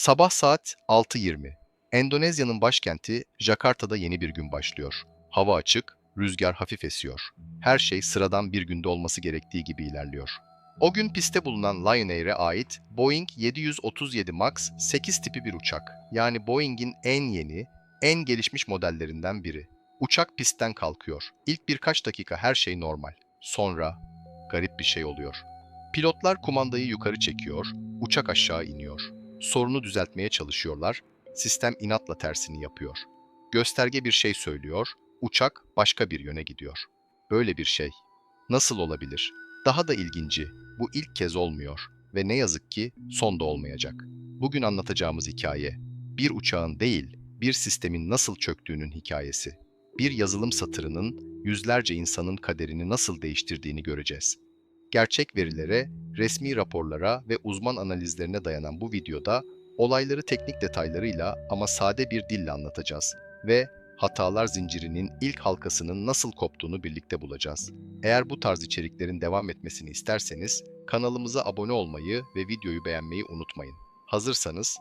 Sabah saat 6.20. Endonezya'nın başkenti Jakarta'da yeni bir gün başlıyor. Hava açık, rüzgar hafif esiyor. Her şey sıradan bir günde olması gerektiği gibi ilerliyor. O gün pistte bulunan Lion Air'e ait Boeing 737 MAX 8 tipi bir uçak. Yani Boeing'in en yeni, en gelişmiş modellerinden biri. Uçak pistten kalkıyor. İlk birkaç dakika her şey normal. Sonra garip bir şey oluyor. Pilotlar kumandayı yukarı çekiyor, uçak aşağı iniyor. Sorunu düzeltmeye çalışıyorlar, sistem inatla tersini yapıyor. Gösterge bir şey söylüyor, uçak başka bir yöne gidiyor. Böyle bir şey nasıl olabilir? Daha da ilginci, bu ilk kez olmuyor ve ne yazık ki son da olmayacak. Bugün anlatacağımız hikaye, bir uçağın değil, bir sistemin nasıl çöktüğünün hikayesi. Bir yazılım satırının yüzlerce insanın kaderini nasıl değiştirdiğini göreceğiz. Gerçek verilere, resmi raporlara ve uzman analizlerine dayanan bu videoda olayları teknik detaylarıyla ama sade bir dille anlatacağız ve hatalar zincirinin ilk halkasının nasıl koptuğunu birlikte bulacağız. Eğer bu tarz içeriklerin devam etmesini isterseniz kanalımıza abone olmayı ve videoyu beğenmeyi unutmayın. Hazırsanız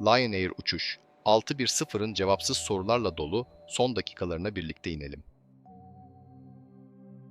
Lion Air uçuş 610'ın cevapsız sorularla dolu son dakikalarına birlikte inelim.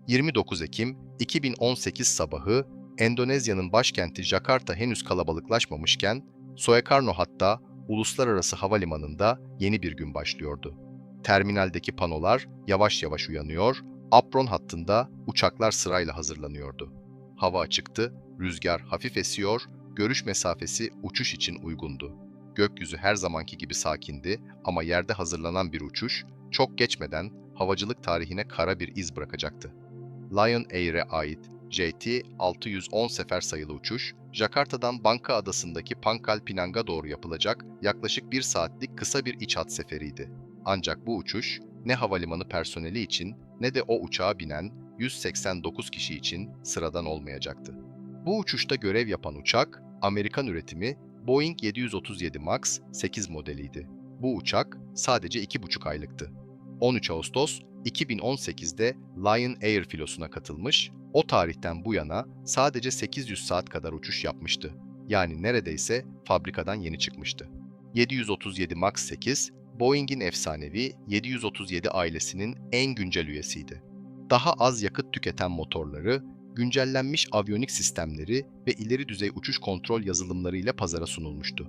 29 Ekim 2018 sabahı Endonezya'nın başkenti Jakarta henüz kalabalıklaşmamışken Soekarno hatta uluslararası havalimanında yeni bir gün başlıyordu. Terminaldeki panolar yavaş yavaş uyanıyor, apron hattında uçaklar sırayla hazırlanıyordu. Hava açıktı, rüzgar hafif esiyor, görüş mesafesi uçuş için uygundu. Gökyüzü her zamanki gibi sakindi ama yerde hazırlanan bir uçuş çok geçmeden havacılık tarihine kara bir iz bırakacaktı. Lion Air'e ait JT-610 sefer sayılı uçuş, Jakarta'dan Banka Adası'ndaki Pankal Pinang'a doğru yapılacak yaklaşık bir saatlik kısa bir iç hat seferiydi. Ancak bu uçuş ne havalimanı personeli için ne de o uçağa binen 189 kişi için sıradan olmayacaktı. Bu uçuşta görev yapan uçak, Amerikan üretimi Boeing 737 MAX 8 modeliydi. Bu uçak sadece 2,5 aylıktı. 13 Ağustos 2018'de Lion Air filosuna katılmış, o tarihten bu yana sadece 800 saat kadar uçuş yapmıştı. Yani neredeyse fabrikadan yeni çıkmıştı. 737 MAX 8, Boeing'in efsanevi 737 ailesinin en güncel üyesiydi. Daha az yakıt tüketen motorları, güncellenmiş aviyonik sistemleri ve ileri düzey uçuş kontrol yazılımlarıyla pazara sunulmuştu.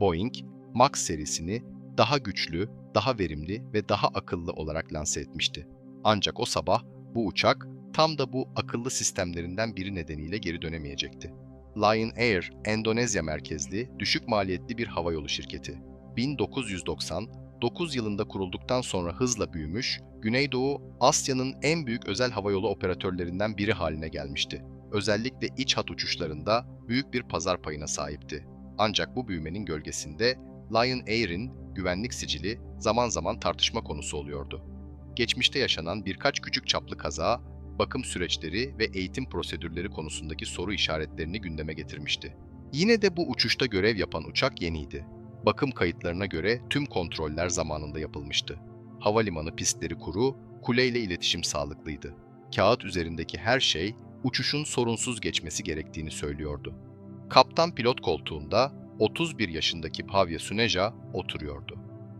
Boeing, MAX serisini daha güçlü, daha verimli ve daha akıllı olarak lanse etmişti. Ancak o sabah bu uçak tam da bu akıllı sistemlerinden biri nedeniyle geri dönemeyecekti. Lion Air, Endonezya merkezli, düşük maliyetli bir havayolu şirketi. 1999 yılında kurulduktan sonra hızla büyümüş, Güneydoğu Asya'nın en büyük özel havayolu operatörlerinden biri haline gelmişti. Özellikle iç hat uçuşlarında büyük bir pazar payına sahipti. Ancak bu büyümenin gölgesinde Lion Air'in güvenlik sicili zaman zaman tartışma konusu oluyordu. Geçmişte yaşanan birkaç küçük çaplı kaza, bakım süreçleri ve eğitim prosedürleri konusundaki soru işaretlerini gündeme getirmişti. Yine de bu uçuşta görev yapan uçak yeniydi. Bakım kayıtlarına göre tüm kontroller zamanında yapılmıştı. Havalimanı pistleri kuru, kuleyle iletişim sağlıklıydı. Kağıt üzerindeki her şey uçuşun sorunsuz geçmesi gerektiğini söylüyordu. Kaptan pilot koltuğunda 31 yaşındaki Pavya Suneja oturuyordu.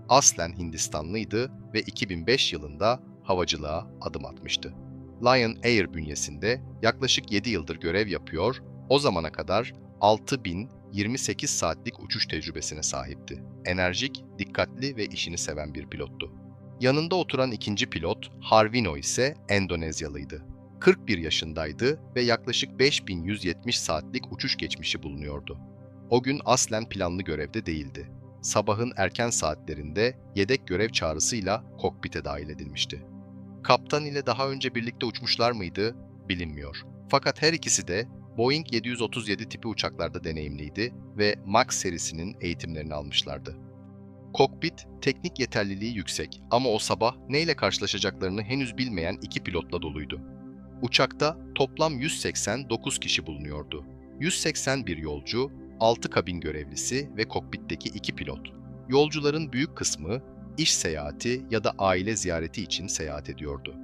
Aslen Hindistanlıydı ve 2005 yılında havacılığa adım atmıştı. Lion Air bünyesinde yaklaşık 7 yıldır görev yapıyor, o zamana kadar 6028 saatlik uçuş tecrübesine sahipti. Enerjik, dikkatli ve işini seven bir pilottu. Yanında oturan ikinci pilot Harvino ise Endonezyalıydı. 41 yaşındaydı ve yaklaşık 5170 saatlik uçuş geçmişi bulunuyordu. O gün aslen planlı görevde değildi. Sabahın erken saatlerinde yedek görev çağrısıyla kokpite dahil edilmişti. Kaptan ile daha önce birlikte uçmuşlar mıydı bilinmiyor. Fakat her ikisi de Boeing 737 tipi uçaklarda deneyimliydi ve MAX serisinin eğitimlerini almışlardı. Kokpit teknik yeterliliği yüksek ama o sabah neyle karşılaşacaklarını henüz bilmeyen iki pilotla doluydu. Uçakta toplam 189 kişi bulunuyordu. 181 yolcu, 6 kabin görevlisi ve kokpitteki 2 pilot. Yolcuların büyük kısmı iş seyahati ya da aile ziyareti için seyahat ediyordu.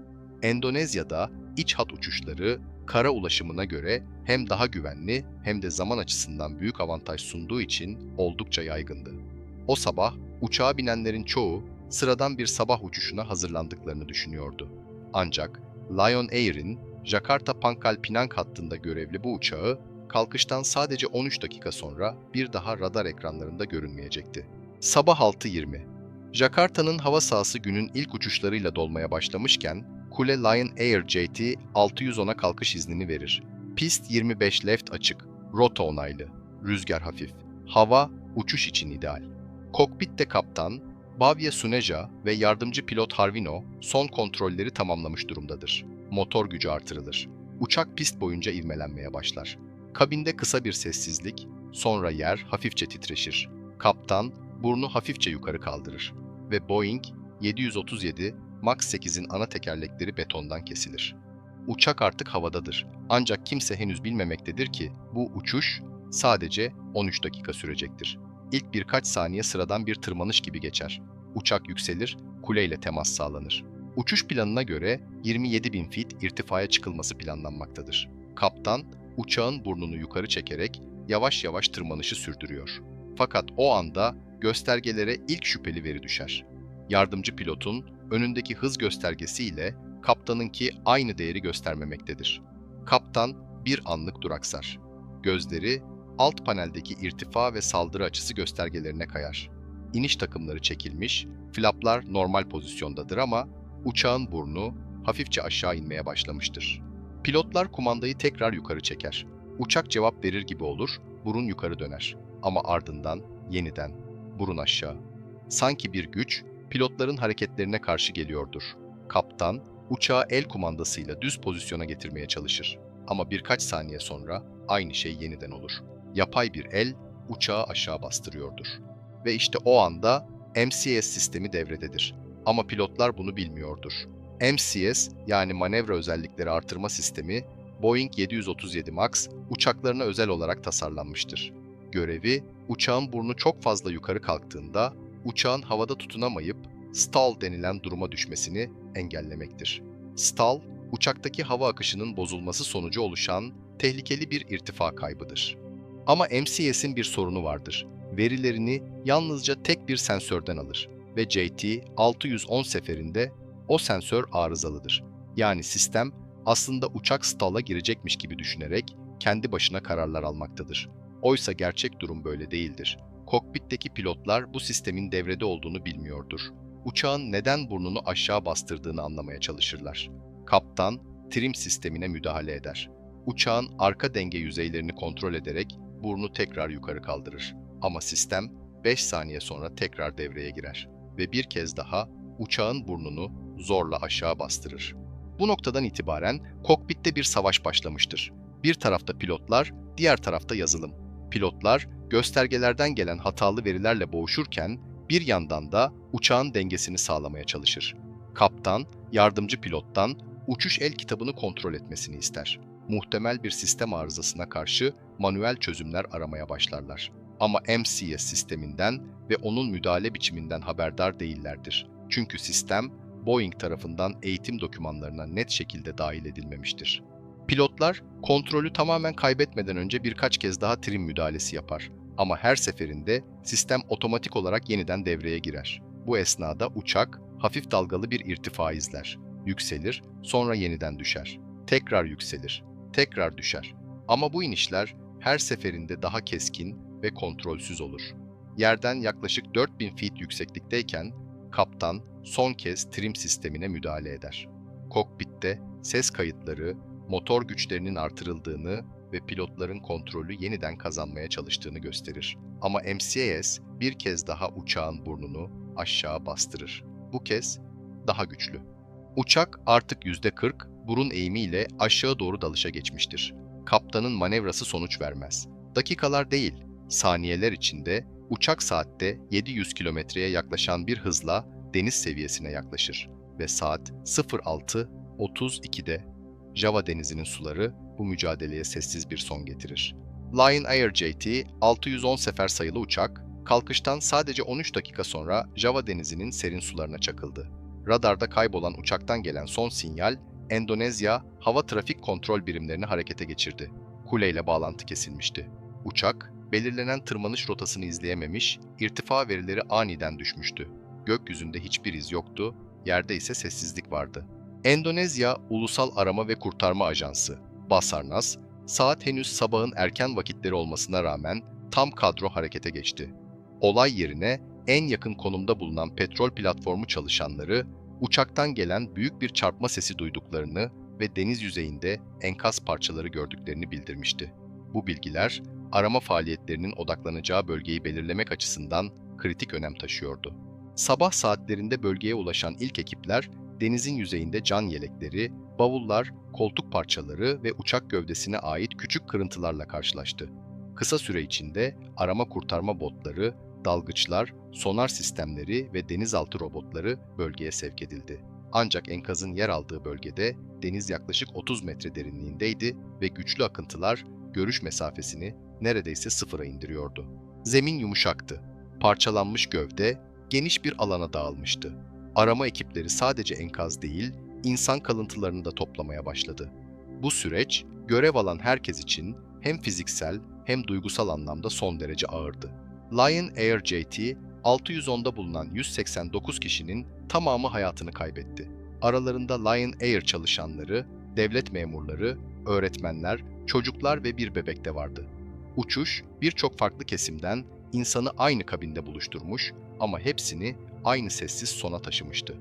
Endonezya'da iç hat uçuşları kara ulaşımına göre hem daha güvenli hem de zaman açısından büyük avantaj sunduğu için oldukça yaygındı. O sabah uçağa binenlerin çoğu sıradan bir sabah uçuşuna hazırlandıklarını düşünüyordu. Ancak Lion Air'in Jakarta Pankal Pinang hattında görevli bu uçağı kalkıştan sadece 13 dakika sonra bir daha radar ekranlarında görünmeyecekti. Sabah 6.20 Jakarta'nın hava sahası günün ilk uçuşlarıyla dolmaya başlamışken Kule Lion Air JT 610'a kalkış iznini verir. Pist 25 left açık, rota onaylı, rüzgar hafif, hava uçuş için ideal. Kokpitte kaptan Bavia Suneja ve yardımcı pilot Harvino son kontrolleri tamamlamış durumdadır. Motor gücü artırılır. Uçak pist boyunca ivmelenmeye başlar. Kabinde kısa bir sessizlik, sonra yer hafifçe titreşir. Kaptan burnu hafifçe yukarı kaldırır ve Boeing 737 MAX 8'in ana tekerlekleri betondan kesilir. Uçak artık havadadır. Ancak kimse henüz bilmemektedir ki bu uçuş sadece 13 dakika sürecektir. İlk birkaç saniye sıradan bir tırmanış gibi geçer. Uçak yükselir, kuleyle temas sağlanır. Uçuş planına göre 27 bin feet irtifaya çıkılması planlanmaktadır. Kaptan, uçağın burnunu yukarı çekerek yavaş yavaş tırmanışı sürdürüyor. Fakat o anda göstergelere ilk şüpheli veri düşer. Yardımcı pilotun önündeki hız göstergesi ile kaptanınki aynı değeri göstermemektedir. Kaptan bir anlık duraksar. Gözleri alt paneldeki irtifa ve saldırı açısı göstergelerine kayar. İniş takımları çekilmiş, flaplar normal pozisyondadır ama uçağın burnu hafifçe aşağı inmeye başlamıştır. Pilotlar kumandayı tekrar yukarı çeker. Uçak cevap verir gibi olur, burun yukarı döner. Ama ardından yeniden burun aşağı. Sanki bir güç pilotların hareketlerine karşı geliyordur. Kaptan uçağı el kumandasıyla düz pozisyona getirmeye çalışır. Ama birkaç saniye sonra aynı şey yeniden olur. Yapay bir el uçağı aşağı bastırıyordur. Ve işte o anda MCS sistemi devrededir. Ama pilotlar bunu bilmiyordur. MCS yani manevra özellikleri artırma sistemi Boeing 737 MAX uçaklarına özel olarak tasarlanmıştır. Görevi uçağın burnu çok fazla yukarı kalktığında uçağın havada tutunamayıp stall denilen duruma düşmesini engellemektir. Stall, uçaktaki hava akışının bozulması sonucu oluşan tehlikeli bir irtifa kaybıdır. Ama MCS'in bir sorunu vardır. Verilerini yalnızca tek bir sensörden alır ve JT 610 seferinde o sensör arızalıdır. Yani sistem aslında uçak stall'a girecekmiş gibi düşünerek kendi başına kararlar almaktadır. Oysa gerçek durum böyle değildir. Kokpitteki pilotlar bu sistemin devrede olduğunu bilmiyordur. Uçağın neden burnunu aşağı bastırdığını anlamaya çalışırlar. Kaptan, trim sistemine müdahale eder. Uçağın arka denge yüzeylerini kontrol ederek burnu tekrar yukarı kaldırır. Ama sistem 5 saniye sonra tekrar devreye girer ve bir kez daha uçağın burnunu zorla aşağı bastırır. Bu noktadan itibaren kokpitte bir savaş başlamıştır. Bir tarafta pilotlar, diğer tarafta yazılım. Pilotlar göstergelerden gelen hatalı verilerle boğuşurken bir yandan da uçağın dengesini sağlamaya çalışır. Kaptan, yardımcı pilottan uçuş el kitabını kontrol etmesini ister. Muhtemel bir sistem arızasına karşı manuel çözümler aramaya başlarlar. Ama MCS sisteminden ve onun müdahale biçiminden haberdar değillerdir. Çünkü sistem Boeing tarafından eğitim dokümanlarına net şekilde dahil edilmemiştir. Pilotlar kontrolü tamamen kaybetmeden önce birkaç kez daha trim müdahalesi yapar ama her seferinde sistem otomatik olarak yeniden devreye girer. Bu esnada uçak hafif dalgalı bir irtifa izler. Yükselir, sonra yeniden düşer. Tekrar yükselir, tekrar düşer. Ama bu inişler her seferinde daha keskin ve kontrolsüz olur. Yerden yaklaşık 4000 feet yükseklikteyken kaptan son kez trim sistemine müdahale eder. Kokpitte ses kayıtları, motor güçlerinin artırıldığını ve pilotların kontrolü yeniden kazanmaya çalıştığını gösterir. Ama MCAS bir kez daha uçağın burnunu aşağı bastırır. Bu kez daha güçlü. Uçak artık %40 burun eğimiyle aşağı doğru dalışa geçmiştir. Kaptanın manevrası sonuç vermez. Dakikalar değil, saniyeler içinde uçak saatte 700 kilometreye yaklaşan bir hızla deniz seviyesine yaklaşır ve saat 06.32'de Java denizinin suları bu mücadeleye sessiz bir son getirir. Lion Air JT 610 sefer sayılı uçak, kalkıştan sadece 13 dakika sonra Java denizinin serin sularına çakıldı. Radarda kaybolan uçaktan gelen son sinyal Endonezya hava trafik kontrol birimlerini harekete geçirdi. Kuleyle bağlantı kesilmişti. Uçak, belirlenen tırmanış rotasını izleyememiş, irtifa verileri aniden düşmüştü. Gökyüzünde hiçbir iz yoktu, yerde ise sessizlik vardı. Endonezya Ulusal Arama ve Kurtarma Ajansı, Basarnas, saat henüz sabahın erken vakitleri olmasına rağmen tam kadro harekete geçti. Olay yerine en yakın konumda bulunan petrol platformu çalışanları, uçaktan gelen büyük bir çarpma sesi duyduklarını ve deniz yüzeyinde enkaz parçaları gördüklerini bildirmişti. Bu bilgiler, arama faaliyetlerinin odaklanacağı bölgeyi belirlemek açısından kritik önem taşıyordu. Sabah saatlerinde bölgeye ulaşan ilk ekipler, denizin yüzeyinde can yelekleri, bavullar, koltuk parçaları ve uçak gövdesine ait küçük kırıntılarla karşılaştı. Kısa süre içinde arama kurtarma botları, dalgıçlar, sonar sistemleri ve denizaltı robotları bölgeye sevk edildi. Ancak enkazın yer aldığı bölgede deniz yaklaşık 30 metre derinliğindeydi ve güçlü akıntılar görüş mesafesini neredeyse sıfıra indiriyordu. Zemin yumuşaktı. Parçalanmış gövde geniş bir alana dağılmıştı. Arama ekipleri sadece enkaz değil, insan kalıntılarını da toplamaya başladı. Bu süreç görev alan herkes için hem fiziksel hem duygusal anlamda son derece ağırdı. Lion Air JT 610'da bulunan 189 kişinin tamamı hayatını kaybetti. Aralarında Lion Air çalışanları, devlet memurları, öğretmenler, çocuklar ve bir bebek de vardı. Uçuş birçok farklı kesimden insanı aynı kabinde buluşturmuş ama hepsini aynı sessiz sona taşımıştı.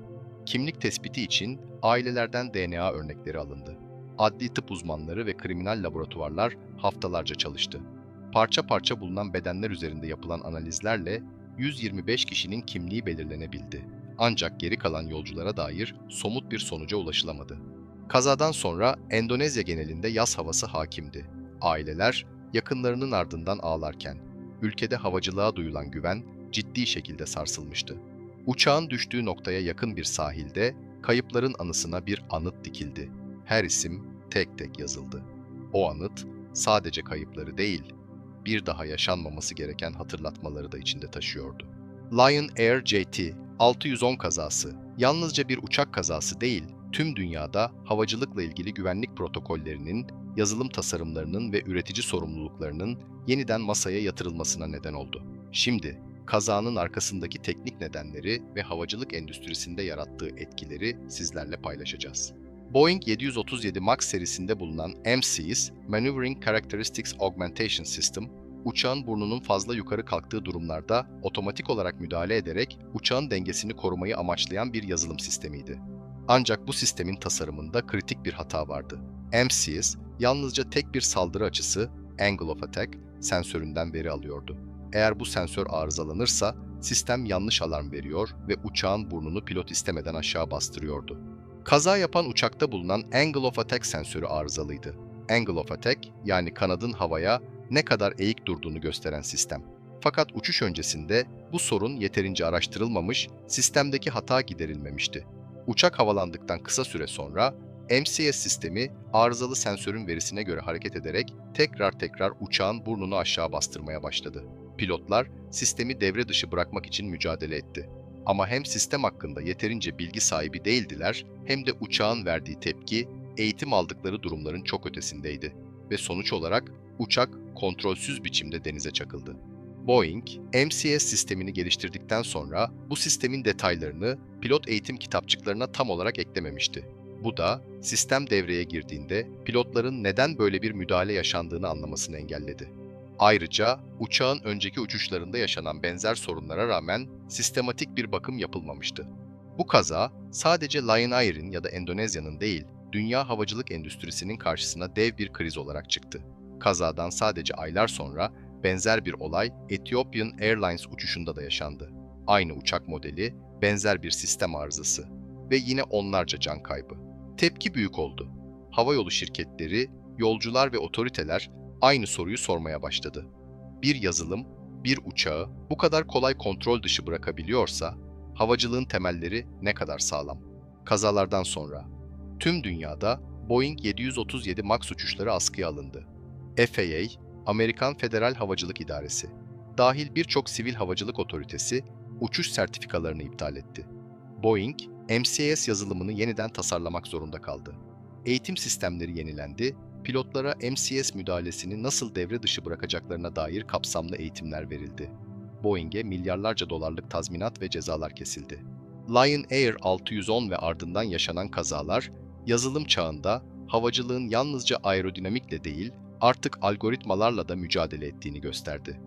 Kimlik tespiti için ailelerden DNA örnekleri alındı. Adli tıp uzmanları ve kriminal laboratuvarlar haftalarca çalıştı. Parça parça bulunan bedenler üzerinde yapılan analizlerle 125 kişinin kimliği belirlenebildi. Ancak geri kalan yolculara dair somut bir sonuca ulaşılamadı. Kazadan sonra Endonezya genelinde yaz havası hakimdi. Aileler yakınlarının ardından ağlarken, ülkede havacılığa duyulan güven ciddi şekilde sarsılmıştı. Uçağın düştüğü noktaya yakın bir sahilde kayıpların anısına bir anıt dikildi. Her isim tek tek yazıldı. O anıt sadece kayıpları değil, bir daha yaşanmaması gereken hatırlatmaları da içinde taşıyordu. Lion Air JT 610 kazası yalnızca bir uçak kazası değil, tüm dünyada havacılıkla ilgili güvenlik protokollerinin, yazılım tasarımlarının ve üretici sorumluluklarının yeniden masaya yatırılmasına neden oldu. Şimdi kazanın arkasındaki teknik nedenleri ve havacılık endüstrisinde yarattığı etkileri sizlerle paylaşacağız. Boeing 737 MAX serisinde bulunan MCS, Maneuvering Characteristics Augmentation System, uçağın burnunun fazla yukarı kalktığı durumlarda otomatik olarak müdahale ederek uçağın dengesini korumayı amaçlayan bir yazılım sistemiydi. Ancak bu sistemin tasarımında kritik bir hata vardı. MCS yalnızca tek bir saldırı açısı, Angle of Attack, sensöründen veri alıyordu. Eğer bu sensör arızalanırsa sistem yanlış alarm veriyor ve uçağın burnunu pilot istemeden aşağı bastırıyordu. Kaza yapan uçakta bulunan Angle of Attack sensörü arızalıydı. Angle of Attack yani kanadın havaya ne kadar eğik durduğunu gösteren sistem. Fakat uçuş öncesinde bu sorun yeterince araştırılmamış, sistemdeki hata giderilmemişti. Uçak havalandıktan kısa süre sonra MCS sistemi arızalı sensörün verisine göre hareket ederek tekrar tekrar uçağın burnunu aşağı bastırmaya başladı. Pilotlar sistemi devre dışı bırakmak için mücadele etti. Ama hem sistem hakkında yeterince bilgi sahibi değildiler hem de uçağın verdiği tepki eğitim aldıkları durumların çok ötesindeydi ve sonuç olarak uçak kontrolsüz biçimde denize çakıldı. Boeing, MCS sistemini geliştirdikten sonra bu sistemin detaylarını pilot eğitim kitapçıklarına tam olarak eklememişti. Bu da sistem devreye girdiğinde pilotların neden böyle bir müdahale yaşandığını anlamasını engelledi. Ayrıca uçağın önceki uçuşlarında yaşanan benzer sorunlara rağmen sistematik bir bakım yapılmamıştı. Bu kaza sadece Lion Air'in ya da Endonezya'nın değil, dünya havacılık endüstrisinin karşısına dev bir kriz olarak çıktı. Kazadan sadece aylar sonra benzer bir olay Ethiopian Airlines uçuşunda da yaşandı. Aynı uçak modeli, benzer bir sistem arızası ve yine onlarca can kaybı. Tepki büyük oldu. Havayolu şirketleri, yolcular ve otoriteler aynı soruyu sormaya başladı. Bir yazılım, bir uçağı bu kadar kolay kontrol dışı bırakabiliyorsa, havacılığın temelleri ne kadar sağlam? Kazalardan sonra tüm dünyada Boeing 737 MAX uçuşları askıya alındı. FAA, Amerikan Federal Havacılık İdaresi, dahil birçok sivil havacılık otoritesi uçuş sertifikalarını iptal etti. Boeing, MCAS yazılımını yeniden tasarlamak zorunda kaldı. Eğitim sistemleri yenilendi, pilotlara MCS müdahalesini nasıl devre dışı bırakacaklarına dair kapsamlı eğitimler verildi. Boeing'e milyarlarca dolarlık tazminat ve cezalar kesildi. Lion Air 610 ve ardından yaşanan kazalar, yazılım çağında havacılığın yalnızca aerodinamikle değil, artık algoritmalarla da mücadele ettiğini gösterdi.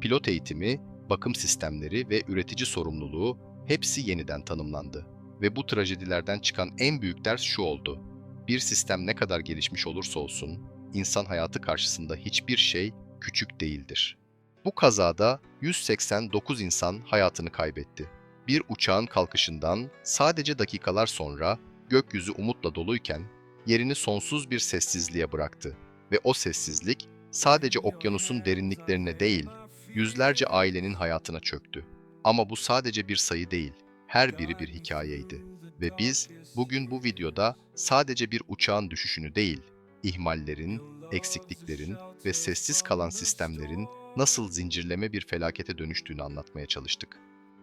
Pilot eğitimi, bakım sistemleri ve üretici sorumluluğu hepsi yeniden tanımlandı. Ve bu trajedilerden çıkan en büyük ders şu oldu. Bir sistem ne kadar gelişmiş olursa olsun, insan hayatı karşısında hiçbir şey küçük değildir. Bu kazada 189 insan hayatını kaybetti. Bir uçağın kalkışından sadece dakikalar sonra gökyüzü umutla doluyken yerini sonsuz bir sessizliğe bıraktı ve o sessizlik sadece okyanusun derinliklerine değil, yüzlerce ailenin hayatına çöktü. Ama bu sadece bir sayı değil, her biri bir hikayeydi. Ve biz bugün bu videoda sadece bir uçağın düşüşünü değil, ihmallerin, eksikliklerin ve sessiz kalan sistemlerin nasıl zincirleme bir felakete dönüştüğünü anlatmaya çalıştık.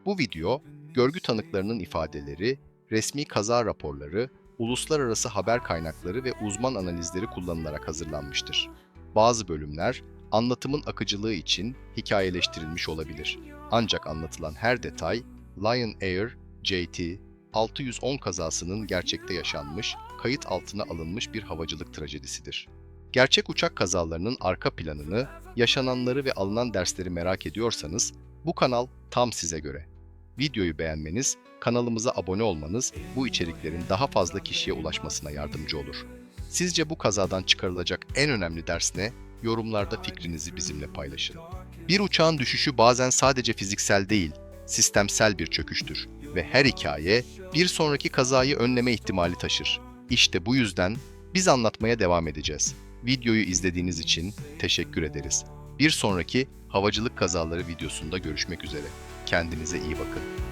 Bu video, görgü tanıklarının ifadeleri, resmi kaza raporları, uluslararası haber kaynakları ve uzman analizleri kullanılarak hazırlanmıştır. Bazı bölümler anlatımın akıcılığı için hikayeleştirilmiş olabilir. Ancak anlatılan her detay Lion Air JT 610 kazasının gerçekte yaşanmış, kayıt altına alınmış bir havacılık trajedisidir. Gerçek uçak kazalarının arka planını, yaşananları ve alınan dersleri merak ediyorsanız bu kanal tam size göre. Videoyu beğenmeniz, kanalımıza abone olmanız bu içeriklerin daha fazla kişiye ulaşmasına yardımcı olur. Sizce bu kazadan çıkarılacak en önemli ders ne? Yorumlarda fikrinizi bizimle paylaşın. Bir uçağın düşüşü bazen sadece fiziksel değil, sistemsel bir çöküştür ve her hikaye bir sonraki kazayı önleme ihtimali taşır. İşte bu yüzden biz anlatmaya devam edeceğiz. Videoyu izlediğiniz için teşekkür ederiz. Bir sonraki havacılık kazaları videosunda görüşmek üzere. Kendinize iyi bakın.